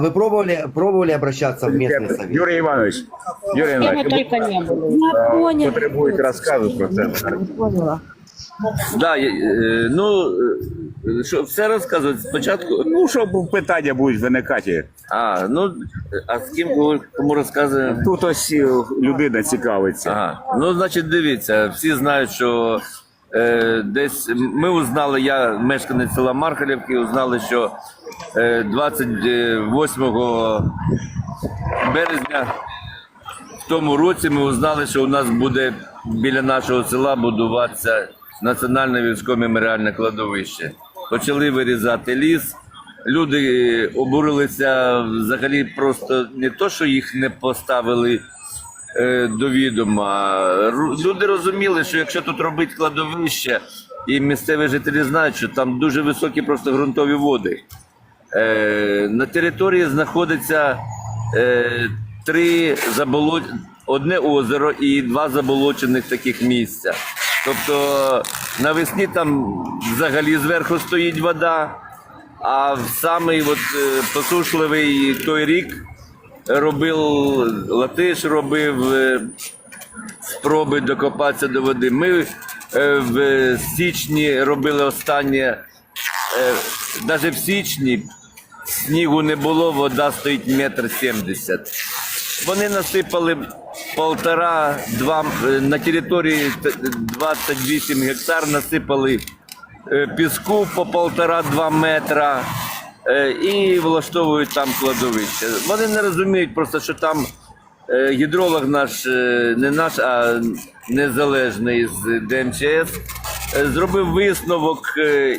Вы пробовали, пробовали обращаться в местный совет? Юрій Іванович, Юрій Кем Іванович, только не было. Я поняла. потребують розказу про це. Поняла. Да, е, е, ну, е, що, все розказувати спочатку. Ну, що питання будуть виникати. А, ну, а з ким кому, кому розказуємо? Тут ось е, людина цікавиться. Ага. Ну, значить, дивіться, всі знають, що е, десь ми узнали, я мешканець села Мархалівки, узнали, що е, 28 березня в тому році ми узнали, що у нас буде біля нашого села будуватися національне військове меморіальне кладовище. Почали вирізати ліс. Люди обурилися взагалі просто не то, що їх не поставили е, до відома. Люди розуміли, що якщо тут робити кладовище, і місцеві жителі знають, що там дуже високі просто ґрунтові води. Е, на території знаходиться е, три заболот... одне озеро і два заболочених таких місця. Тобто навесні там взагалі зверху стоїть вода, а в самий от, е, посушливий той рік робив Латиш, робив спроби докопатися до води. Ми в січні робили останнє, навіть в січні снігу не було, вода стоїть метр сімдесят. Вони насипали полтора-два е, на території 28 гектар насипали е, піску по полтора-два метра е, і влаштовують там кладовище. Вони не розуміють просто, що там гідролог наш, не наш, а незалежний з ДМЧС, зробив висновок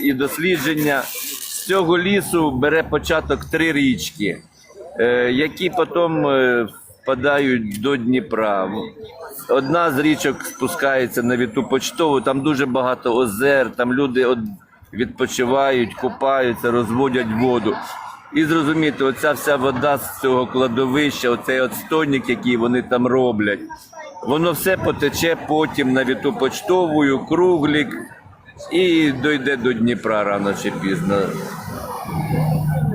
і дослідження. З цього лісу бере початок три річки, е, які потім е, впадають до Дніпра. Одна з річок спускається на Віту Почтову, там дуже багато озер, там люди відпочивають, купаються, розводять воду. І зрозуміти, оця вся вода з цього кладовища, оцей отстойник, який вони там роблять, воно все потече потім на Віту Почтову, круглік і дойде до Дніпра рано чи пізно.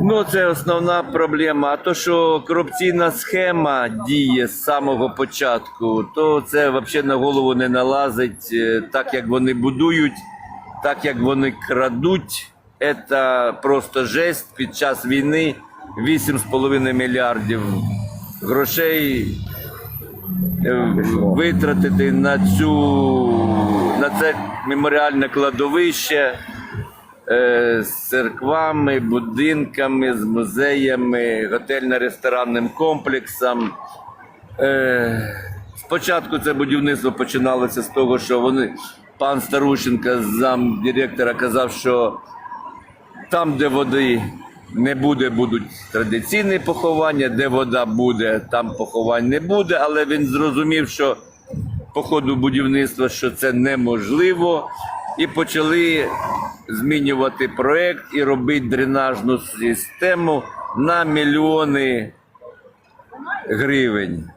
Ну, це основна проблема. А то, що корупційна схема діє з самого початку, то це взагалі на голову не налазить. Е, Так як вони будують, так як вони крадуть, це просто жесть під час війни 8,5 мільярдів грошей е, витратити на цю на це меморіальне кладовище з церквами, будинками, з музеями, готельно-ресторанним комплексом. Е, спочатку це будівництво починалося з того, що вони, пан Старущенко, зам директора, казав, що там, де води не буде, будуть традиційні поховання, де вода буде, там поховань не буде, але він зрозумів, що по ходу будівництва, що це неможливо, і почали змінювати проект і робити дренажну систему на мільйони гривень.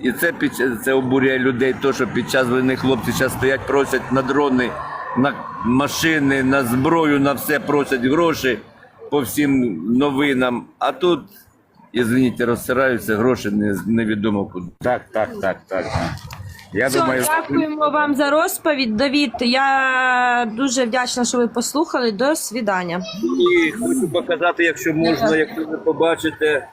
І це, під, це обурює людей, то, що під час війни хлопці зараз стоять, просять на дрони, на машини, на зброю, на все просять гроші по всім новинам. А тут, ізвиніть, розсираються гроші не, невідомо куди. Так, так, так, так. Я Все, думаю, дякуємо вам за розповідь. Давід, я дуже вдячна, що ви послухали. До свідання. І хочу показати, якщо можна, якщо ви побачите,